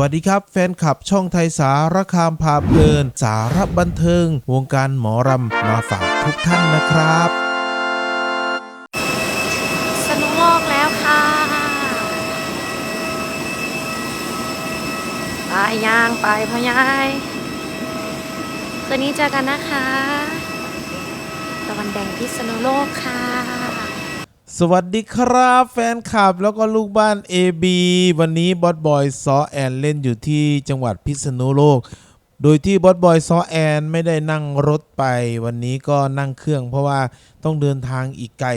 วัสดีครับ แฟนคลับช่องไทยสารคามพาเพลิน สารบันเทิง วงการหมอรำมาฝากทุกท่านนะครับ สนุกโลกแล้วค่ะไปย่างไปพ่อยายคืนนี้เจอกันนะคะตะวันแดงพิษณุโลกค่ะ สวัสดีครับแฟนคลับแล้วก็ลูกบ้าน AB วันนี้บอสบอยซอแอนเล่นอยู่ที่จังหวัดพิษณุโลก โดยที่บอสบอยซอแอนไม่ได้นั่งรถไป วันนี้ก็นั่งเครื่อง เพราะว่าต้องเดินทางอีกไกล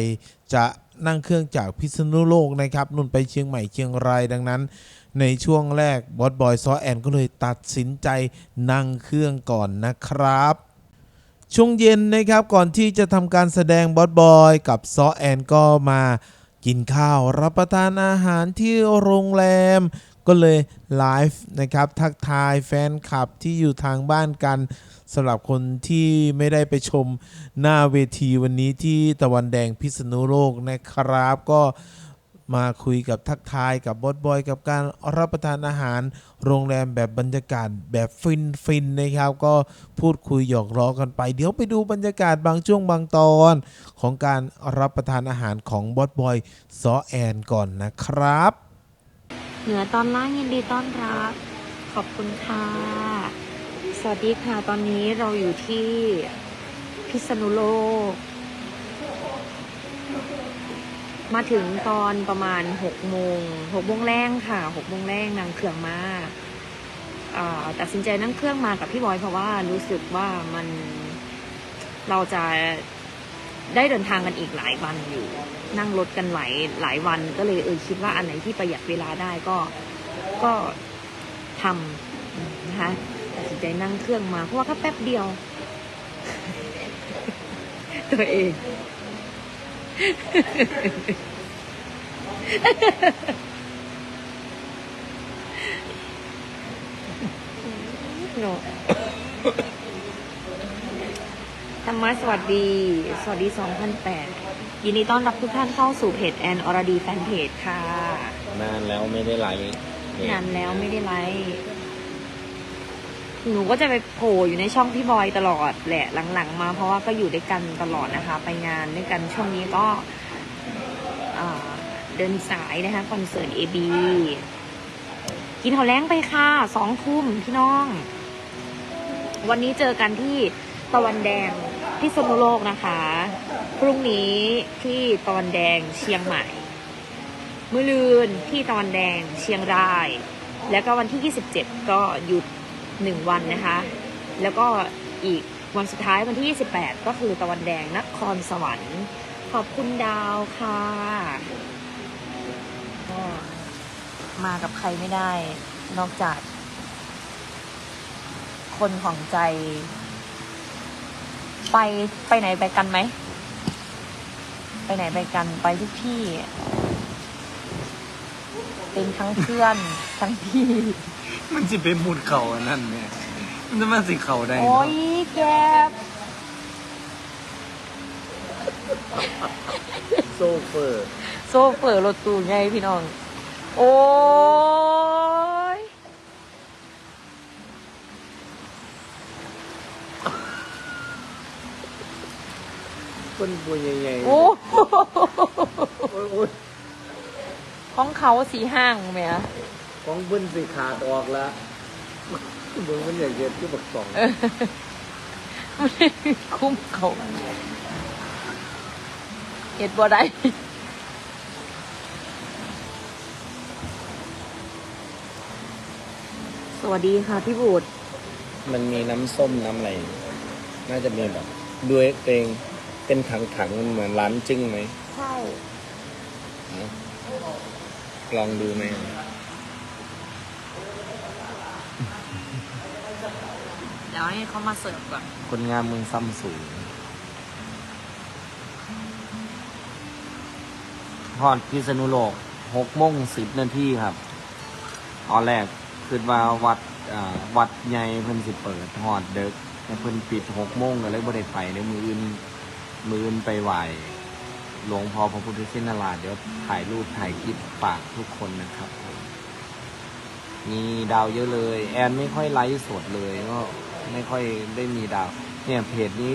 จะนั่งเครื่องจากพิษณุโลกนะครับนุ่นไปเชียงใหม่เชียงรายดังนั้น ในช่วงแรกบอสบอยซอแอนก็เลยตัดสินใจนั่งเครื่องก่อนนะครับ ช่วงเย็นนะครับก่อนที่จะทำการแสดงบอสบอยกับซอแอนก็มากินข้าวรับประทานอาหารที่โรงแรม ก็เลยไลฟ์นะครับทักทายแฟนคลับที่อยู่ทางบ้านกันสำหรับคนที่ไม่ได้ไปชมหน้าเวทีวันนี้ที่ตะวันแดงพิษณุโลกนะครับ ก็ มาคุยกับทักทายกับบอสบอยกับการรับประทานอาหาร โรงแรมแบบบรรยากาศแบบฟินฟินๆนะครับ ก็พูดคุยหยอกล้อกันไป เดี๋ยวไปดูบรรยากาศบางช่วงบางตอน ของการรับประทานอาหารของบอสบอยซอแอนก่อนนะครับ เหนือตอนล่างยินดีต้อนรับ ขอบคุณค่ะ สวัสดีค่ะตอนนี้เราอยู่ที่พิษณุโลก มาถึงตอนประมาณหกโมงหกโมงแรงค่ะหกโมงแรงนางเครื่องมาอ่าตัดสินใจนั่งเครื่องมากับพี่บอยเพราะว่ารู้สึกว่ามันเราจะได้เดินทางกันอีกหลายวันอยู่ นั่งรถกันหลายหลายวันก็เลยเออคิดว่าอันไหนที่ประหยัดเวลาได้ก็ก็ทำนะคะตัดสินใจนั่งเครื่องมาเพราะว่าแค่แป๊บเดียว ตัวเอง โนธรรมะสวัสดี สวัสดี 2008 ยินดีต้อนรับทุกท่านเข้าสู่เพจแอนอรดีแฟนเพจค่ะ นานแล้วไม่ได้ไลฟ์นานแล้วไม่ได้ไลฟ์ หนูก็จะไปโผล่อยู่ในช่องพี่บอยตลอดแหละหลังๆ มา เพราะว่าก็อยู่ด้วยกันตลอดนะคะ ไปงานด้วยกันช่วงนี้ก็เดินสายนะคะคอนเสิร์ตเอบีกินข้าวแล้งไปค่ะสองทุ่มพี่น้อง วันนี้เจอกันที่ตะวันแดงพิษณุโลกนะคะ พรุ่งนี้ที่ตะวันแดงเชียงใหม่มือลืนที่ตะวันแดงเชียงราย แล้วก็วันที่ 27 ก็หยุด 1 วันนะคะ แล้วก็อีกวันสุดท้ายวันที่ 28 ก็คือตะวันแดงนครสวรรค์ ขอบคุณดาวค่ะก็มากับใครไม่ได้ นอกจาก คนของใจ ไปไปไหนไปกันไหม ไปไหนไปกันไปทุกที่ เป็นทั้งเพื่อน ทั้งพี่ มันจะเป็นมุดเข่าอันนั่นเนี่ยมันจะมาสิเข่าได้โอ้เนาะยแกบโซเฟอร์โซ่เปิดรถตู้ไงพี่น้อง โอ้ยคนบุญใหญ่ๆโอ้โอ้ยโอ้ยของเขาสีห้างไหมอะ ของเบิ้นสิขาดออกแล้วเบิ้งมันใหญ่เย็นที่บักสองไม่ได้คุ้มเขาเห็ดบ่ได้สวัสดีค่ะพี่บูดมันมีน้ำส้มน้ำอะไร น่าจะมีแบบด้วยเองเป็นถังๆมันเหมือนร้านจึ้งไหม ใช่นะลองดูไหม เดี๋ยวให้เขามาเสิร์ฟก่อน คนงามเมืองซัมสูงพอดพิษณุโลกหกโมงสิบนาทีครับตอนแรกคือว่าวัดอ่าวัดใหญ่เพิ่นสิเปิดหอดเด็กแต่เพิ่นปิดหกโมงก็เลยบ่ได้ไปในมืออื่นมืออื่นไปไหวหลวงพ่อพระพุทธชินราชเดี๋ยวถ่ายรูปถ่ายคลิปฝากทุกคนนะครับ มีดาวเยอะเลย แอนไม่ค่อยไลฟ์สดเลยก็ไม่ค่อยได้มีดาว เนี่ยเพจนี้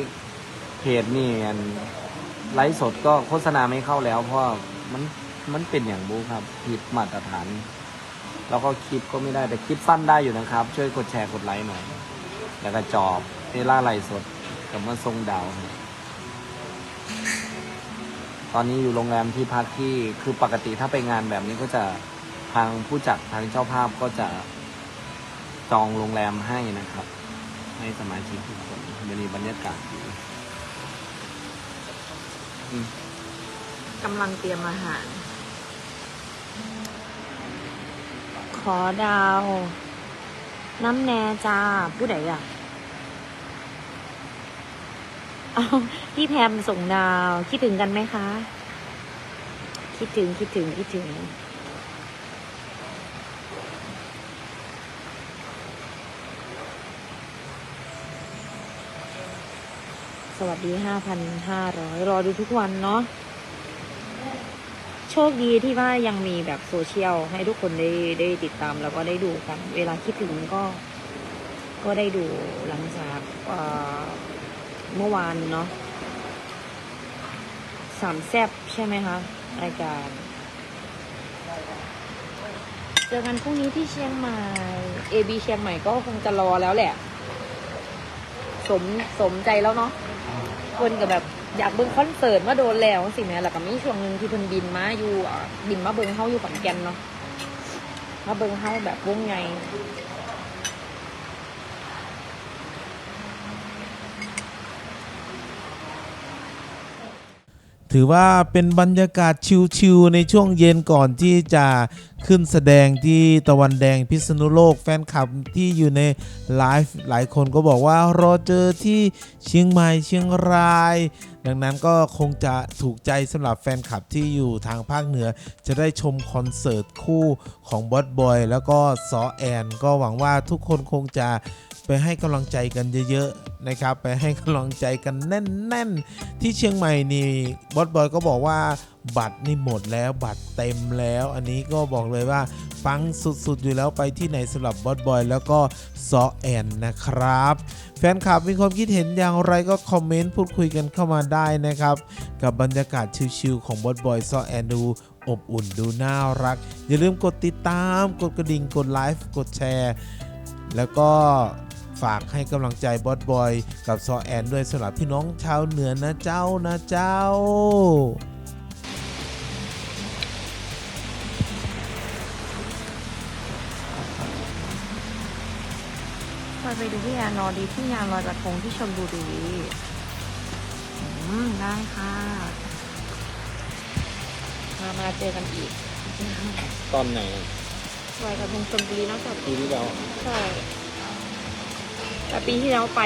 เพจนี่แอนไลฟ์สดก็โฆษณาไม่เข้าแล้ว เพราะมันมันเป็นอย่างบูครับผิดมาตรฐาน แล้วก็คลิปก็ไม่ได้แต่คลิปสั้นได้อยู่นะครับ ช่วยกดแชร์กดไลค์หน่อย แล้วก็จอบเวลาไลฟ์สดกับมาทรงดาวตอนนี้อยู่โรงแรมที่พักที่คือปกติถ้าไปงานแบบนี้ก็จะ ทางผู้จัดทางเจ้าภาพก็จะจองโรงแรมให้นะครับ ให้สมาชิกทุกคนมันมีบรรยากาศดีอืมกำลังเตรียมอาหาร ขอดาว น้ำแน่จ้าผู้ใดอะเอาพี่แพมส่งดาว คิดถึงกันไหมคะ คิดถึงคิดถึงคิดถึง สวัสดีห้าพันห้าร้อยรอดูทุกวันเนาะโชคดีที่ว่ายังมีแบบโซเชียลให้ทุกคนได้ได้ติดตามแล้วก็ได้ดูกัน เวลาคิดถึงก็ ก็ได้ดูหลังจากเมื่อวานเนาะสามแซบใช่ไหมคะรายการเจอกันพรุ่งนี้ที่เชียงใหม่ AB เชียงใหม่ก็คงจะรอแล้วแหละ สมสมใจแล้วเนาะ คนก็แบบอยากเบิ่งคอนเสิร์ตมาโดนแล้วสิแม่แล้วก็มีช่วงหนึ่งที่เพิ่นบินมาอยู่บินมาเบิ่งเฮาอยู่ขอนแก่นเนาะมาเบิ่งเฮาแบบวงไง ถือว่าเป็นบรรยากาศชิลๆในช่วงเย็นก่อนที่จะขึ้นแสดงที่ตะวันแดงพิษณุโลกแฟนคลับที่อยู่ในไลฟ์หลายคนก็บอกว่ารอเจอที่เชียงใหม่เชียงราย ดังนั้นก็คงจะถูกใจสำหรับแฟนคลับที่อยู่ทางภาคเหนือ จะได้ชมคอนเสิร์ตคู่ของบอสบอยแล้วก็ซอแอน ก็หวังว่าทุกคนคงจะไปให้กำลังใจกันเยอะๆ นะครับ ไปให้กำลังใจกันแน่น ๆ ที่เชียงใหม่นี่บอสบอยก็บอกว่าบัตรนี่หมดแล้วบัตรเต็มแล้ว อันนี้ก็บอกเลยว่าฟังสุดๆ อยู่แล้วไปที่ไหนสำหรับบอสบอยแล้วก็ซอแอนนะครับ แฟนคลับมีความคิดเห็นอย่างไรก็คอมเมนต์พูดคุยกันเข้ามาได้นะครับ กับบรรยากาศชิลๆของบอสบอยซอแอนดูอบอุ่นดูน่ารัก อย่าลืมกดติดตาม กดกระดิ่งกดไลฟ์กดแชร์ แล้วก็ ฝากให้กำลังใจบอสบอยกับซอแอนด้วยสำหรับพี่น้องชาวเหนือนะเจ้านะเจ้าไปไปดูพี่แอนรอดีที่งานลอยกระทงที่ชลบุรีอืมได้ค่ะ มามาเจอกันอีกตอนไหนลอยกระทงชลบุรีน่าจะปีที่แล้วใช่ แต่ปีที่แล้วไป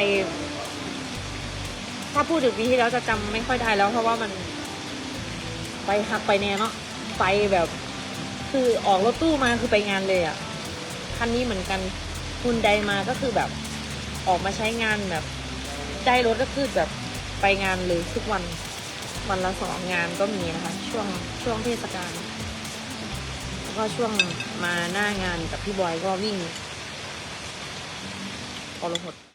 ถ้าพูดถึงปีที่แล้วจะจำไม่ค่อยได้แล้วเพราะว่ามันไปหักไปแน่เนาะไปแบบ คือออกรถตู้มาคือไปงานเลยอะ่ะคันนี้เหมือนกันคุณใดมาก็คือแบบออกมาใช้งานแบบได้รถก็คือแบบไปงานเลยทุกวันวันละสองงานก็มีนะคะ ช่วงช่วงเทศกาลแล้วก็ช่วงมาหน้างานกับพี่บอยก็วิ่ง กรหด